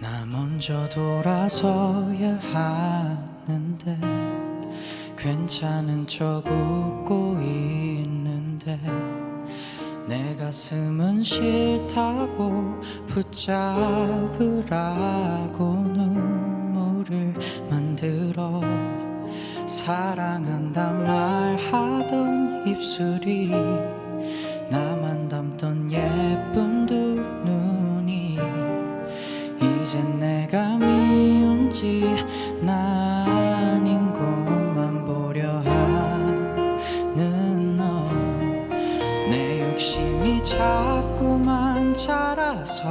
나 먼저 돌아서야 하는데 괜찮은 척 웃고 있는데 내 가슴은 싫다고 붙잡으라고 눈물을 만들어 사랑한단 말하던 입술이 나만 담던 예쁜 두 눈이 이젠 내가 미운지 아 자꾸만 자라서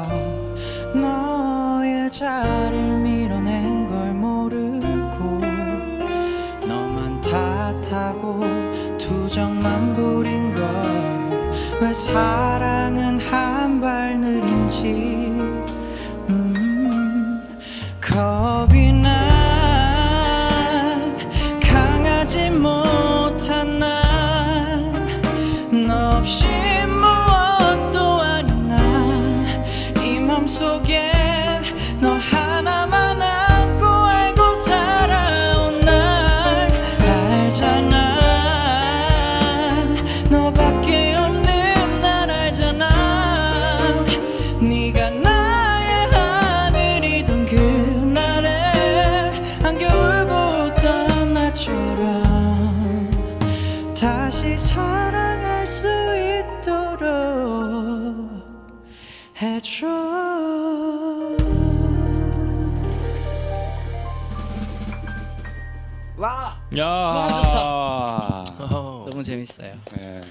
너의 자리를 밀어낸 걸 모르고 너만 탓하고 투정만 부린 걸 왜 사랑은 한 발 느린지. 음, 겁이 나 강하지 못한 나너 없이 속에 너 하나만 안고 알고 살아온 날 알잖아. 너밖에 없는 날 알잖아. 네가 나의 하늘이던 그날에 안겨 울고 웃던 날처럼 다시 사랑할 수 있도록 해줘 와 야 너무 좋다. 어. 너무 재밌어요 네.